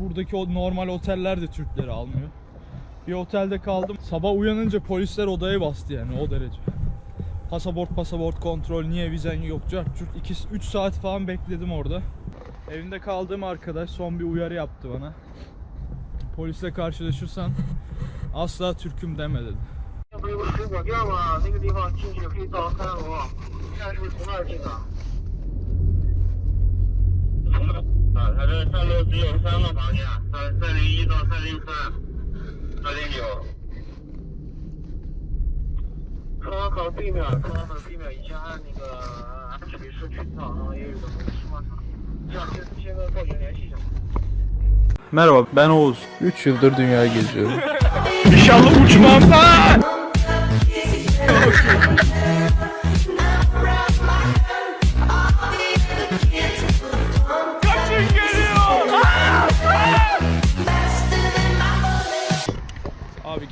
buradaki o normal oteller de Türkleri almıyor. Bir otelde kaldım. Sabah uyanınca polisler odaya bastı yani o derece. Pasaport pasaport kontrol niye vizen yok cart curt 2 3 saat falan bekledim orada. Evinde kaldığım arkadaş son bir uyarı yaptı bana. Polisle karşılaşırsan asla Türk'üm deme dedi. 那不有个水果店吗？那个地方进去可以到三楼，你看是不是从那儿进的？ 啊，他这三楼只有三个房间，三三零一到三零三，三零九。双廊口对面，双廊口对面以前按那个安水市群岛上也有个石化厂，这样先先跟报警联系一下。 Merhaba ben Oğuz. 3 yıldır dünya geziyorum. İnşallah uçmam lan.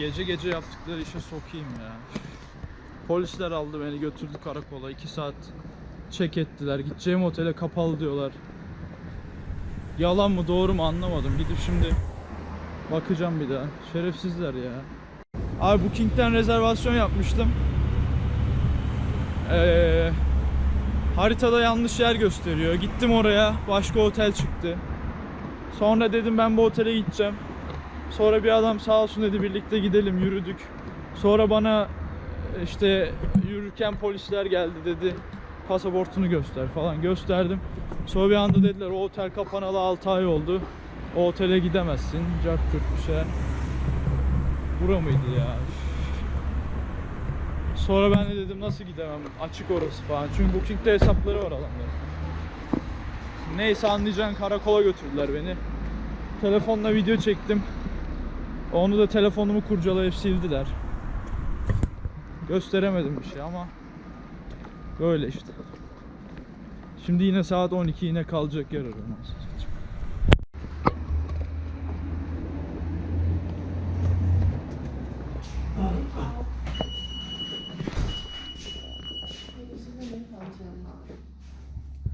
Gece gece yaptıkları işe sokayım ya. Polisler aldı beni götürdü karakola 2 saat çek ettiler. Gideceğim otele kapalı diyorlar. Yalan mı doğru mu anlamadım. Gidip şimdi bakacağım bir daha. Şerefsizler ya. Abi Booking'den rezervasyon yapmıştım. Ee, haritada yanlış yer gösteriyor. Gittim oraya. Başka otel çıktı. Sonra dedim ben bu otele gideceğim. Sonra bir adam sağ olsun dedi birlikte gidelim yürüdük. Sonra bana işte yürürken polisler geldi dedi. Pasaportunu göster falan gösterdim. Sonra bir anda dediler o otel kapanalı 6 ay oldu. O otele gidemezsin. Cart bir şey. Bura mıydı ya? Sonra ben de dedim nasıl gidemem açık orası falan. Çünkü Booking'de hesapları var adamların. Neyse anlayacağın karakola götürdüler beni. Telefonla video çektim. Onu da telefonumu kurcalayıp sildiler. Gösteremedim bir şey ama böyle işte. Şimdi yine saat 12 yine kalacak yer arıyorum.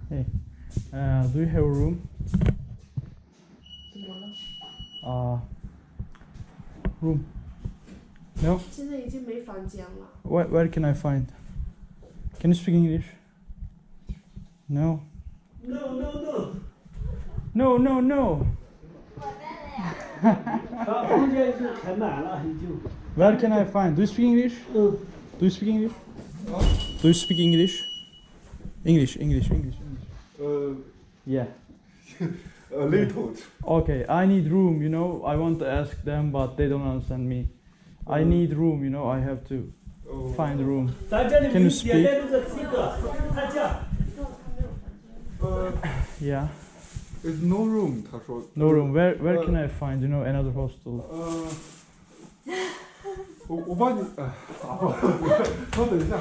Hey, uh, do you have a room? room? No? 现在已经没房间了。 Where, where can I find? Can you speak English? No. No, no, no。 No, no, no. 啊，房间是全满了，已经。 Where can I find? Do you speak English? 嗯， Do you speak English? Do you speak English? English, English, English, English. Uh, Yeah. a little. Okay, I need room, you know. I want to ask them, but they don't understand me. I need room, you know. I have to Oh. find room. 咱这里 Can you 没点的这个资格，他讲 Uh, Yeah. there's no room，他说。 No room. Where where can I find, you know, another hostel? 呃，我我帮你，哎，稍等一下。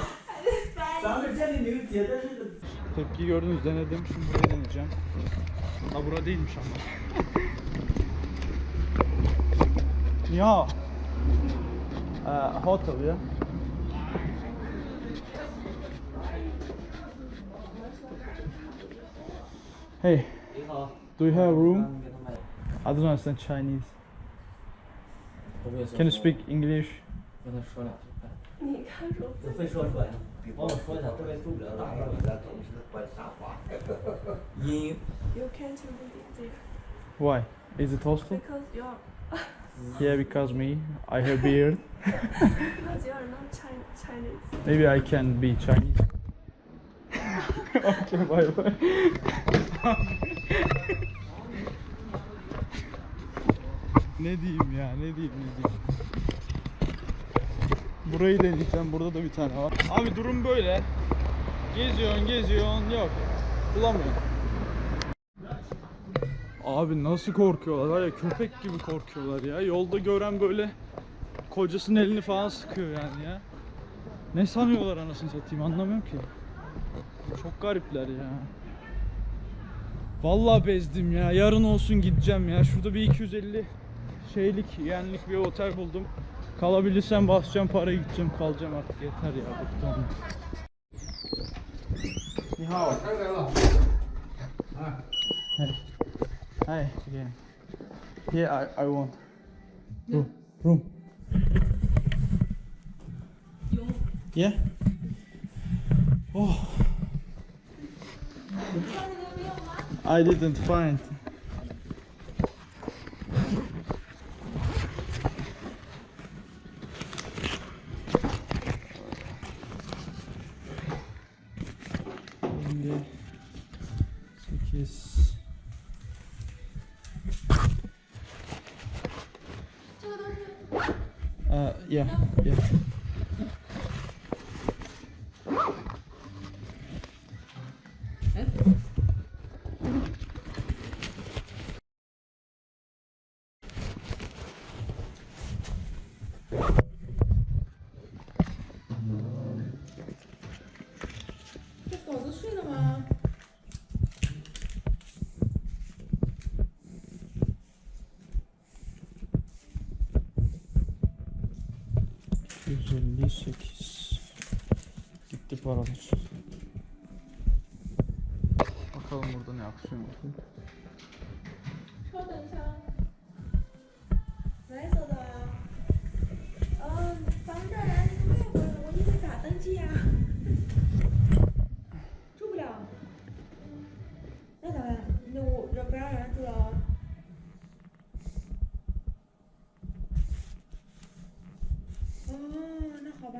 咱们这里没有点的这个。 Tepki gördünüz denedim. Şimdi burayı deneyeceğim. Ha bura değilmiş ama. Ya. Uh, hotel ya. Hey, 你好， do you have a 嗯 room? 给他买， I don't understand Chinese. 我没有说 Can you 说 speak English? 跟他说两句，快你看说我会说出来， Before can't really it Why? Is it hostile? because you're Yeah, because me, I have beard. because you're not Chin- Chinese. Maybe I can be Chinese. okay, bye bye. ne diyeyim ya, ne diyeyim, ne diyeyim. Burayı deneyeceğim, burada da bir tane var. Abi durum böyle. Geziyorsun, geziyorsun, yok. Bulamıyorsun. Abi nasıl korkuyorlar ya köpek gibi korkuyorlar ya. Yolda gören böyle kocasının elini falan sıkıyor yani ya. Ne sanıyorlar anasını satayım anlamıyorum ki. Çok garipler ya. Vallahi bezdim ya. Yarın olsun gideceğim ya. Şurada bir 250 şeylik yenlik bir otel buldum. Kalabilirsem basacağım parayı gideceğim kalacağım artık yeter ya bıktım. Ni hao. Hey. Hey. Yeah. Yeah, I, I want. Room. Room. Yeah. Oh. I didn't find. Uh, yeah, yeah. ...158... Gitti paralar. Bakalım burada ne aksiyon var. 稍等一下啊。来，小的。呃，咱们这儿来一个外国人，我应该咋登记呀、 那好吧。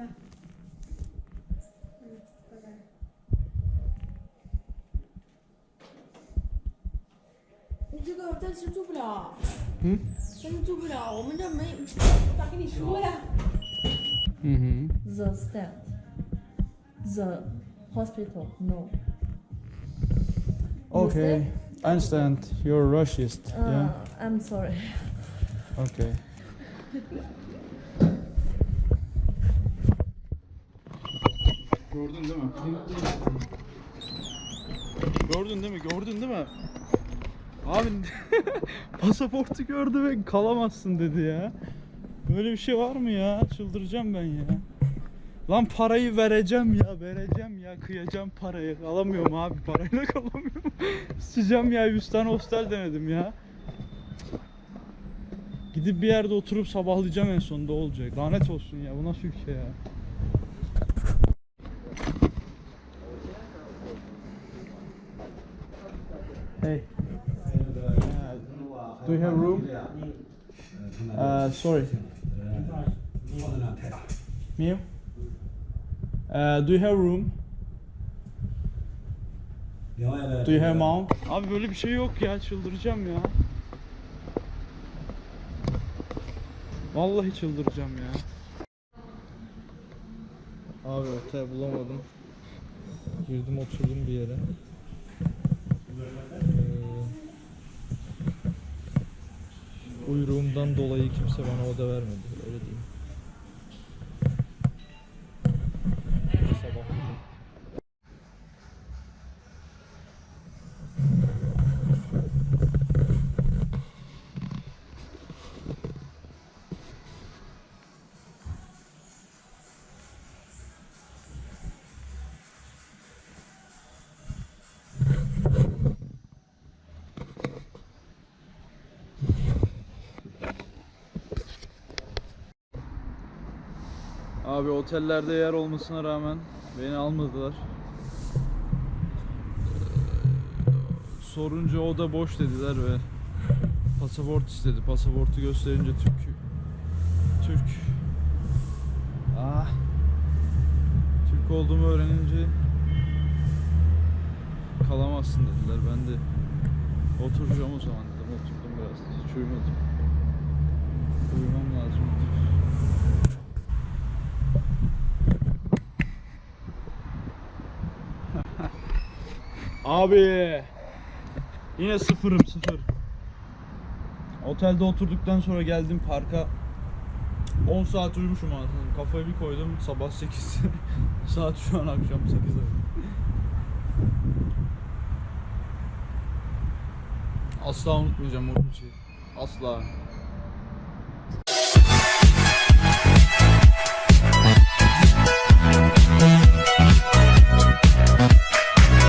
嗯，拜拜。你这个暂时住不了。嗯？暂时住不了，我们这没咋跟你说呀？ Hı hı. The stand. The hospital. No. Okay. I understand. You're Russian. Uh, Yeah. I'm sorry. Okay. Gördün değil mi? Gördün değil mi? Gördün değil mi? Abi pasaportu gördü ve kalamazsın dedi ya. Böyle bir şey var mı ya? Çıldıracağım ben ya. Lan parayı vereceğim ya, vereceğim ya, kıyacağım parayı. Alamıyorum abi, parayla kalamıyorum. Sıcağım ya, 100 tane hostel denedim ya. Gidip bir yerde oturup sabahlayacağım en sonunda olacak. Lanet olsun ya, bu nasıl ülke ya? Hey. Do you have room? Uh, sorry. Mew? Uh, do you have room? Do you have mount? Abi böyle bir şey yok ya çıldıracağım ya. Vallahi çıldıracağım ya. Abi otel bulamadım. Girdim oturdum bir yere. Ee, uyruğumdan dolayı kimse bana oda vermedi. Abi otellerde yer olmasına rağmen beni almadılar. Ee, Sorunca oda boş dediler ve pasaport istedi. Pasaportu gösterince Türk Türk Ah Türk olduğumu öğrenince kalamazsın dediler. Ben de oturacağım o zaman dedim. Oturdum biraz. Hiç uyumadım. Uyumam lazım. Abi yine sıfırım sıfır. Otelde oturduktan sonra geldim parka 10 saat uyumuşum aslında. Kafayı bir koydum sabah 8. saat şu an akşam 8 Asla unutmayacağım o şeyi. Asla.